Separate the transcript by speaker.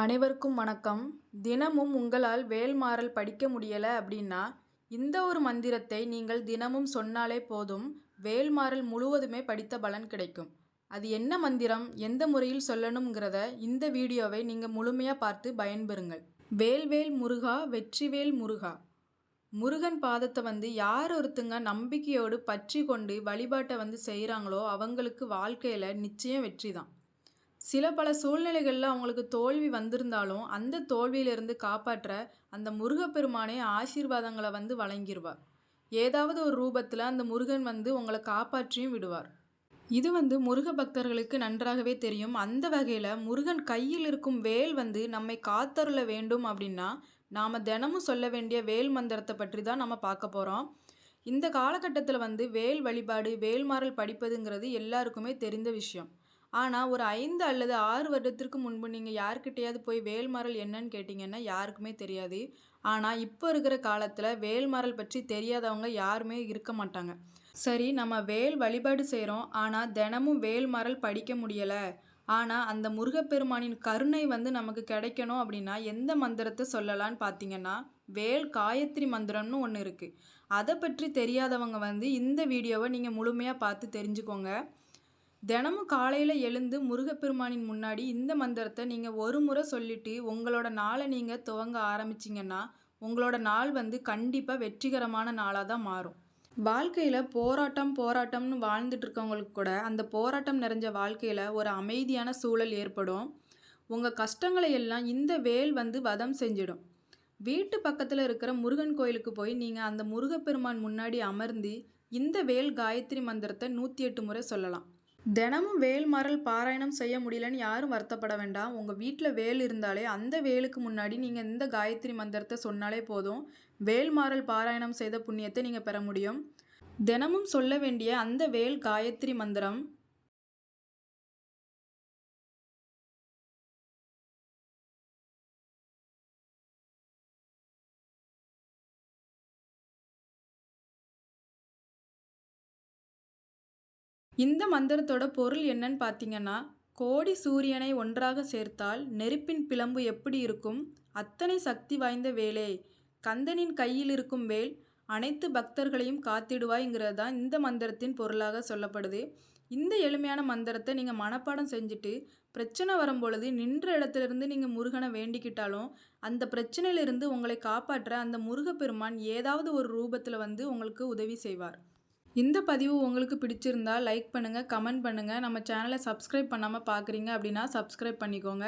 Speaker 1: அனைவருக்கும் வணக்கம். தினமும் உங்களால் வேல்மாறல் படிக்க முடியலை அப்படின்னா இந்த ஒரு மந்திரத்தை நீங்கள் தினமும் சொன்னாலே போதும் வேல்மாறல் முழுவதுமே படித்த பலன் கிடைக்கும். அது என்ன மந்திரம் எந்த முறையில் சொல்லணுங்கிறத இந்த வீடியோவை நீங்கள் முழுமையாக பார்த்து பயன்பெறுங்கள். வேல்வேல் முருகா வெற்றிவேல் முருகா. முருகன் பாதத்தை வந்து யார் ஒருத்தங்க நம்பிக்கையோடு பற்றி கொண்டு வழிபாட்டை வந்து செய்கிறாங்களோ அவங்களுக்கு வாழ்க்கையில் நிச்சயம் வெற்றி தான் சில பல சூழ்நிலைகளில் அவங்களுக்கு தோல்வி வந்திருந்தாலும் அந்த தோல்வியிலிருந்து காப்பாற்ற அந்த முருகப்பெருமானே ஆசீர்வாதங்களை வந்து வழங்கிடுவார் ஏதாவது ஒரு ரூபத்தில் அந்த முருகன் வந்து உங்களை காப்பாற்றியும் விடுவார். இது வந்து முருக பக்தர்களுக்கு நன்றாகவே தெரியும். அந்த வகையில் முருகன் கையில் இருக்கும் வேல் வந்து நம்மை காத்தருள வேண்டும் அப்படின்னா நாம் தினமும் சொல்ல வேண்டிய வேல் மந்திரத்தை பற்றி தான் நம்ம பார்க்க போகிறோம் இந்த காலகட்டத்தில் வந்து வேல் வழிபாடு வேல்மாறல் படிப்பதுங்கிறது எல்லாருக்குமே தெரிந்த விஷயம். ஆனால் ஒரு ஐந்து அல்லது ஆறு வருடத்திற்கு முன்பு நீங்கள் யார்கிட்டையாவது போய் வேல்மரல் என்னன்னு கேட்டிங்கன்னா யாருக்குமே தெரியாது. ஆனால் இப்போ இருக்கிற காலத்தில் வேல்மரல் பற்றி தெரியாதவங்க யாருமே இருக்க மாட்டாங்க. சரி நம்ம வேல் வழிபாடு செய்கிறோம் ஆனால் தினமும் வேல்மரல் படிக்க முடியலை. ஆனால் அந்த முருகப்பெருமானின் கருணை வந்து நமக்கு கிடைக்கணும் அப்படின்னா எந்த மந்திரத்தை சொல்லலான்னு பார்த்தீங்கன்னா வேல் காயத்ரி மந்திரம்னு ஒன்று இருக்குது அதை பற்றி தெரியாதவங்க வந்து இந்த வீடியோவை நீங்கள் முழுமையாக பார்த்து தெரிஞ்சுக்கோங்க. தினமும் காலையில் எழுந்து முருகப்பெருமானின் முன்னாடி இந்த மந்திரத்தை நீங்கள் ஒரு முறை சொல்லிவிட்டு உங்களோட நாளை நீங்கள் துவங்க ஆரம்பிச்சிங்கன்னா உங்களோட நாள் வந்து கண்டிப்பாக வெற்றிகரமான நாளாக தான் மாறும். வாழ்க்கையில் போராட்டம் போராட்டம்னு வாழ்ந்துட்டு இருக்கவங்களுக்கு கூட அந்த போராட்டம் நிறைஞ்ச வாழ்க்கையில் ஒரு அமைதியான சூழல் ஏற்படும். உங்கள் கஷ்டங்களை எல்லாம் இந்த வேல் வந்து வதம் செஞ்சிடும். வீட்டு பக்கத்தில் இருக்கிற முருகன் கோயிலுக்கு போய் நீங்கள் அந்த முருகப்பெருமான் முன்னாடி அமர்ந்து இந்த வேல் காயத்ரி மந்திரத்தை நூற்றி எட்டு முறை சொல்லலாம். தினமும் வேல் மரல் பாராயணம் செய்ய முடியலன்னு யாரும் வருத்தப்பட வேண்டாம். உங்கள் வீட்டில் வேல் இருந்தாலே அந்த வேலுக்கு முன்னாடி நீங்கள் இந்த காயத்ரி மந்திரத்தை சொன்னாலே போதும். வேல் மாறல் பாராயணம் செய்த புண்ணியத்தை நீங்கள் பெற முடியும். தினமும் சொல்ல வேண்டிய அந்த வேல் காயத்ரி மந்திரம் இந்த மந்திரத்தோட பொருள் என்னன்னு பார்த்தீங்கன்னா கோடி சூரியனை ஒன்றாக சேர்த்தால் நெருப்பின் பிளம்பு எப்படி இருக்கும்? அத்தனை சக்தி வாய்ந்த வேலே கந்தனின் கையில் இருக்கும் வேல் அனைத்து பக்தர்களையும் காத்திடுவாய்ங்கிறது தான் இந்த மந்திரத்தின் பொருளாக சொல்லப்படுது. இந்த எளிமையான மந்திரத்தை நீங்கள் மனப்பாடம் செஞ்சுட்டு பிரச்சனை வரும்பொழுது நின்ற இடத்துலேருந்து நீங்கள் முருகனை வேண்டிக்கிட்டாலும் அந்த பிரச்சனையிலிருந்து உங்களை காப்பாற்ற அந்த முருகப்பெருமான் ஏதாவது ஒரு ரூபத்தில் வந்து உங்களுக்கு உதவி செய்வார். இந்த பதிவு உங்களுக்கு பிடிச்சிருந்தா லைக் பண்ணுங்கள் கமெண்ட் பண்ணுங்கள் நம்ம சேனலை சப்ஸ்கிரைப் பண்ணாமல் பார்க்குறீங்க அப்படின்னா சப்ஸ்கிரைப் பண்ணிக்கோங்க.